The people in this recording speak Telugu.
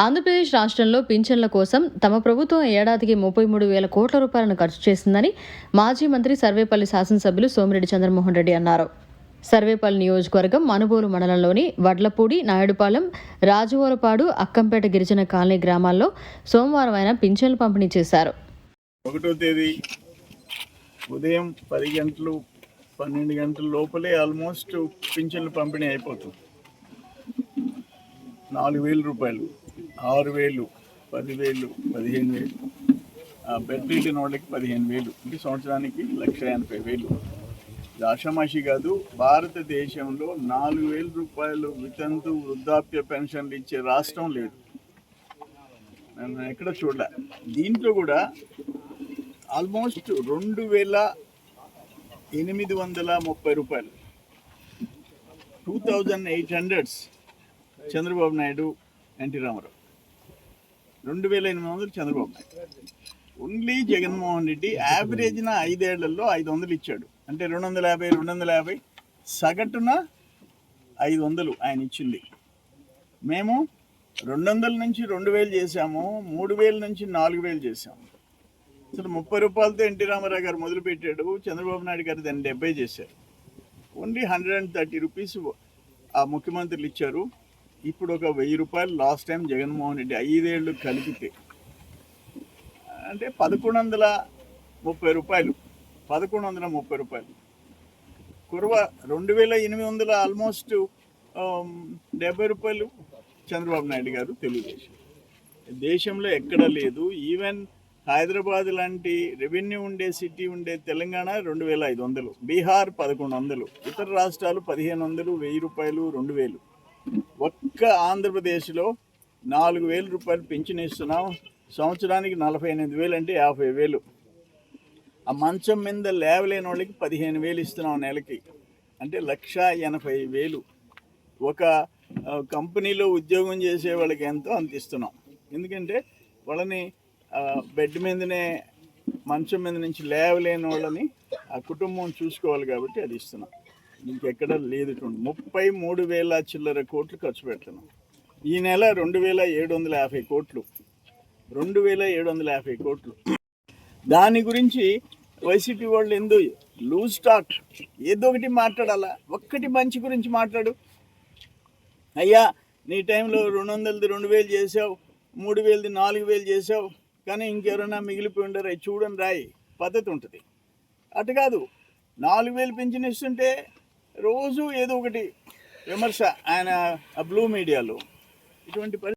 ఆంధ్రప్రదేశ్ రాష్ట్రంలో పింఛన్ల కోసం తమ ప్రభుత్వం ఏడాదికి ముప్పై మూడు వేల కోట్ల రూపాయలను ఖర్చు చేసిందని మాజీ మంత్రి సర్వేపల్లి శాసనసభ్యులు సోమిరెడ్డి చంద్రమోహన్ రెడ్డి అన్నారు. సర్వేపల్లి నియోజకవర్గం మనుబోలు మండలంలోని వడ్లపూడి నాయుడుపాలెం రాజువోలపాడు అక్కంపేట గిరిజన కాలనీ గ్రామాల్లో సోమవారం ఆయన పింఛన్లు పంపిణీ చేశారు. ఒకటో తేదీ ఉదయం పది గంటలు పన్నెండు గంటల లోపలే ఆల్మోస్ట్ పింఛన్లు పంపిణీ అయిపోతుంది. నాలుగు వేల రూపాయలు. ఆరు వేలు పదివేలు పదిహేను వేలు. బెడ్ వెళ్ళిన వాళ్ళకి పదిహేను వేలు. అంటే సంవత్సరానికి లక్ష ఎనభై వేలు. ఇది ఆషామాషి కాదు భారతదేశంలో నాలుగు వేల రూపాయలు వితంతు వృద్ధాప్య పెన్షన్లు ఇచ్చే రాష్ట్రం లేదు. నేను ఎక్కడ చూడలే. దీంట్లో కూడా ఆల్మోస్ట్ రెండు వేల ఎనిమిది వందల ముప్పై రూపాయలు. Two thousand eight hundreds Chandrababu Naidu NT Ramarao. రెండు వేల ఎనిమిది వందలు చంద్రబాబు నాయుడు. ఓన్లీ జగన్మోహన్ రెడ్డి యావరేజ్న ఐదేళ్ళలో ఐదు వందలు ఇచ్చాడు. అంటే రెండు వందల యాభై రెండు వందల యాభై సగటున ఐదు వందలు ఆయన ఇచ్చింది. మేము రెండు వందల నుంచి రెండు వేలు చేసాము మూడు వేల నుంచి నాలుగు వేలు చేసాము అసలు ముప్పై రూపాయలతో ఎన్టీ రామారావు గారు మొదలుపెట్టాడు చంద్రబాబు నాయుడు గారు దాన్ని డెబ్బై చేశారు. Only hundred and thirty rupees ఆ ముఖ్యమంత్రులు ఇచ్చారు. ఇప్పుడు ఒక వెయ్యి రూపాయలు లాస్ట్ టైం జగన్మోహన్ రెడ్డి ఐదేళ్ళు కలిపితే అంటే పదకొండు వందల ముప్పై రూపాయలు పదకొండు వందల ముప్పై రూపాయలు. కురవ రెండు వేల ఎనిమిది వందల ఆల్మోస్ట్ డెబ్బై రూపాయలు చంద్రబాబు నాయుడు గారు తెలుగుదేశం. దేశంలో ఎక్కడ లేదు. ఈవెన్ హైదరాబాద్ లాంటి రెవెన్యూ ఉండే సిటీ ఉండే తెలంగాణ రెండు వేల ఐదు వందలు బీహార్ పదకొండు వందలు ఇతర రాష్ట్రాలు పదిహేను వందలు వెయ్యి రూపాయలు రెండు వేలు. ఒక్క ఆంధ్రప్రదేశ్లో నాలుగు వేల రూపాయలు పెన్షన్ ఇస్తున్నాం. సంవత్సరానికి నలభై ఎనిమిది వేలు అంటే యాభై వేలు. ఆ మంచం మీద లేవలేని వాళ్ళకి పదిహేను వేలు ఇస్తున్నాం నెలకి. అంటే లక్ష ఎనభై వేలు. ఒక కంపెనీలో ఉద్యోగం చేసే వాళ్ళకి ఎంతో అంత ఇస్తున్నాం. ఎందుకంటే వాళ్ళని బెడ్ మీదనే మంచం మీద నుంచి లేవలేని వాళ్ళని ఆ కుటుంబం చూసుకోవాలి కాబట్టి అది ఇస్తున్నాం. ఇంకెక్కడ లేదు ముప్పై మూడు వేల చిల్లర కోట్లు ఖర్చు పెడుతున్నాం ఈ నెల రెండు వేల ఏడు వందల యాభై కోట్లు. రెండు వేల ఏడు వందల యాభై కోట్లు. దాని గురించి వైసీపీ వాళ్ళు ఎందు లూజ్ టాక్. ఏదో ఒకటి మాట్లాడాలా? ఒక్కటి మంచి గురించి మాట్లాడు. అయ్యా నీ టైంలో రెండు వందలది రెండు వేలు చేసావు మూడు వేలది నాలుగు వేలు చేసావు కానీ ఇంకెవరైనా మిగిలిపోయి ఉండరు. చూడని రాయి. పద్ధతి ఉంటుంది. అటు కాదు. నాలుగు వేలు పింఛన్ ఇస్తుంటే రోజు ఏదో ఒకటి విమర్శ. ఆయన ఆ బ్లూ మీడియాలో ఇటువంటి పరి